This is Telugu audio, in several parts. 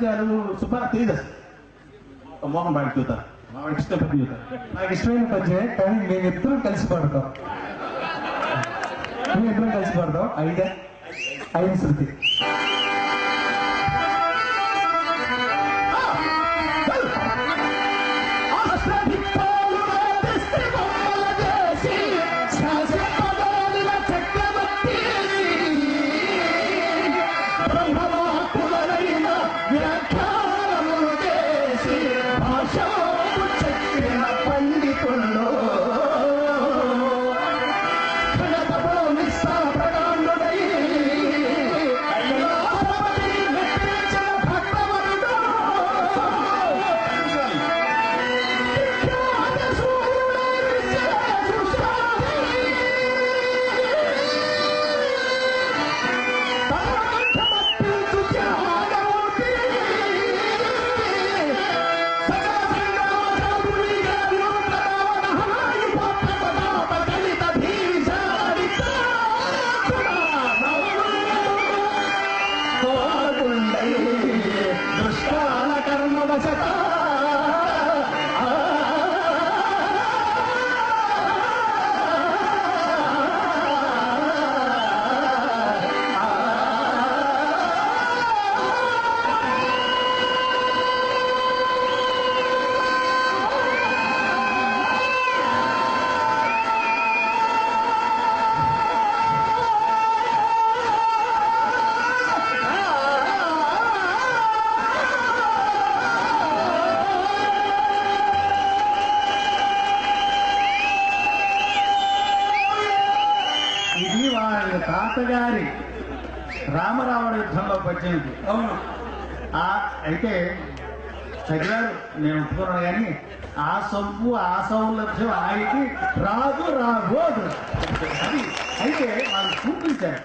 పద్యాలు సుమారు తెలియదు అసలు మోహన్ బాగా చూతారు మాకు వాడికి ఇష్టం పద్యం చూతారు నాకు ఇష్టమైన పద్యమే కానీ మేము ఎప్పుడూ కలిసి పాడతాం. మేము ఎప్పుడూ కలిసి పాడతాం. ఐదే? ఐదు శృతి. Come on. ఇది తాతగారి రామరావణ యుద్ధంలో పద్యం ఇది అవును. ఆ అయితే చదివారు నేను ఒప్పుకున్నాను కానీ ఆ సొంపు ఆ సౌలభ్యం ఆయనకి రాదు రాబోదు అది అయితే వాళ్ళు చూపించారు.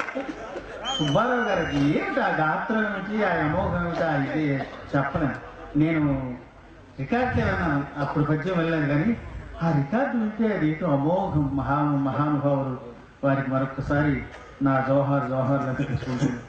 సుబ్బారావు గారికి ఏమిటి ఆ గాత్రం ఏమిటి ఆ అమోఘం ఏమిటి ఇది చెప్పలేను నేను రికార్డ్ విన్నాను అప్పుడు పద్యం వెళ్ళలేదు కానీ ఆ రికార్డు వింటే అది ఏంటో అమోఘం మహా మహానుభావులు వారికి మరొకసారి నా జవహర్ జవహర్ లెక్క తీసుకుంటుంది